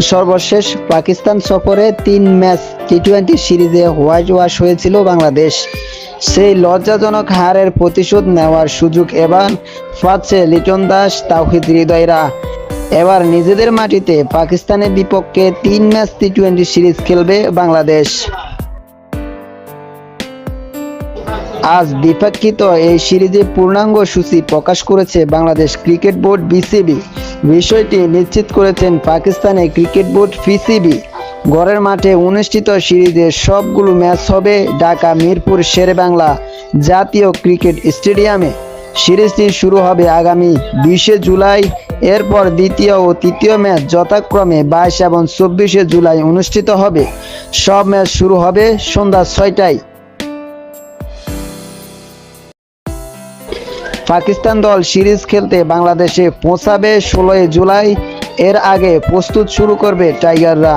সর্বশেষ পাকিস্তান সফরে তিন ম্যাচ টি টোয়েন্টি সিরিজে হোয়াইট ওয়াশ হয়েছিল বাংলাদেশ। সেই লজ্জাজনক হারের প্রতিশোধ নেওয়ার সুযোগ এবার পাচ্ছে লিটন দাস তাহিদ হৃদয়রা। এবার নিজেদের মাটিতে পাকিস্তানের বিপক্ষে তিন ম্যাচ টি টোয়েন্টি সিরিজ খেলবে বাংলাদেশ। আজ দ্বিপাক্ষিত এই সিরিজে পূর্ণাঙ্গ সূচি প্রকাশ করেছে বাংলাদেশ ক্রিকেট বোর্ড বিসিবি। বিষয়টি নিশ্চিত করেছেন পাকিস্তানের ক্রিকেট বোর্ড পিসিবি ঘরের মাঠে অনুষ্ঠিত সিরিজের সবগুলো ম্যাচ হবে ঢাকা, মিরপুর, শেরেবাংলা জাতীয় ক্রিকেট স্টেডিয়ামে। সিরিজটি শুরু হবে আগামী বিশে জুলাই, এরপর দ্বিতীয় ও তৃতীয় ম্যাচ যথাক্রমে বাইশ এবং চব্বিশে জুলাই অনুষ্ঠিত হবে। সব ম্যাচ শুরু হবে সন্ধ্যা ছয়টায়। পাকিস্তান দল সিরিজ খেলতে বাংলাদেশে পৌঁছাবে ষোলোই জুলাই। এর আগে প্রস্তুত শুরু করবে টাইগাররা।